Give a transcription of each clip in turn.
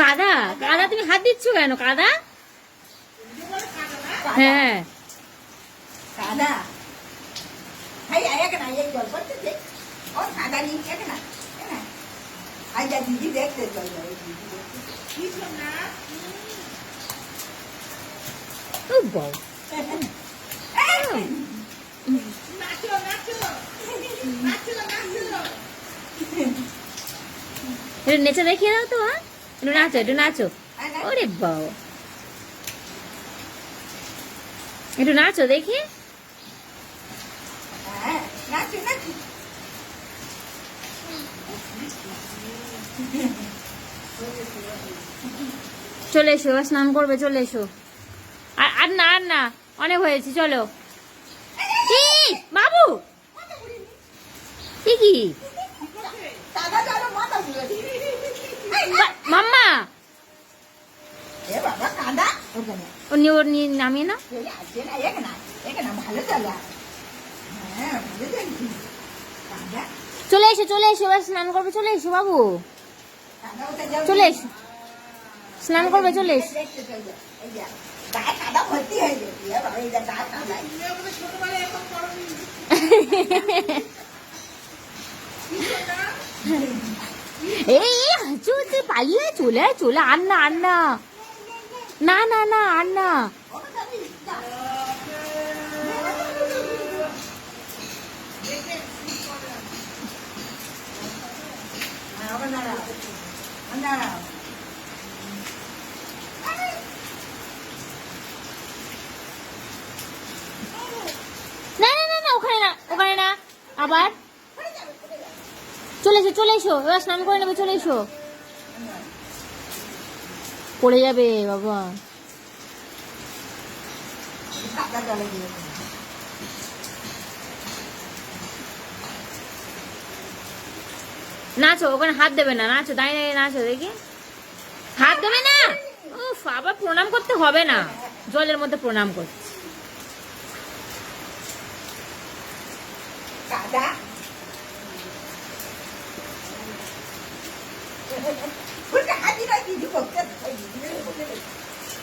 কাদা? কাদা তুমি হাত দিচ্ছ কেন? কাদা? হ্যাঁ। কাদা? দিদি দেখতে নেচে দেখিয়ে দাও তো হ্যাঁ। একটু নাচো একটু নাচো। ওরে বাবা। একটু নাচো দেখি। চলে এসো এবার স্নান করবে, চলে এসো। আর না আর না, অনেক হয়েছে, চলো। বাবু? কি মাম্মা! এ বাবা কাদা? ওখানে ও নিয়ে ওর নিয়ে নামিয়ে না চলা হ্যাঁ চলে এসো চলে এসো এবার স্নান করবে চলে এসো বাবু। চলে এসো। স্নান করবে চলে এসো। দেখতে চল যা, এই যা। গায়ে কাদা ভর্তি হয়ে গেছে এ বাবা এই যা গায়ে কাদা এই পালিয়ে চলে চলে আর না না না না না। হ্যাঁ। না না না না ওখানে না ওখানে না আবার চলে এসো চলে এসো এবার স্নান করে নেবে চলে এসো পড়ে যাবে, বাবা। নাচো, ওখানে হাত দেবে না, নাচো, দাঁড়িয়ে দাঁড়িয়ে নাচো, দেখি। হাত দেবে না? উফ, আবার প্রণাম করতে হবে না। জলের মধ্যে প্রণাম করছে।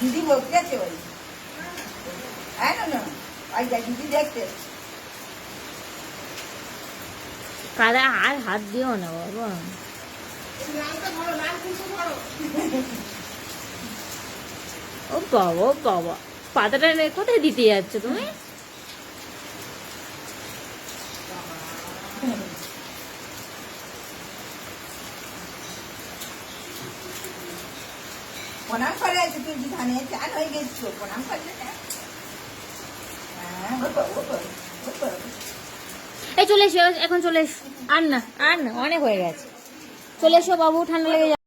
দিদি বকতে ওই হ্যাঁ না না ওই দিদি দেখতে। কাদা আর হাত দিও না বাবা। ও বাবা ও বাবা। পাতাটা কোথায় দিতে যাচ্ছ তুমি? প্রণাম করে আছে তুই ধানে চান হয়ে গেছো? প্রণাম করলে হ্যাঁ এই চলে এসো, এখন চলে এসো। আর না আর না অনেক হয়ে গেছে। চলে এসো বাবু, ঠান্ডা লেগে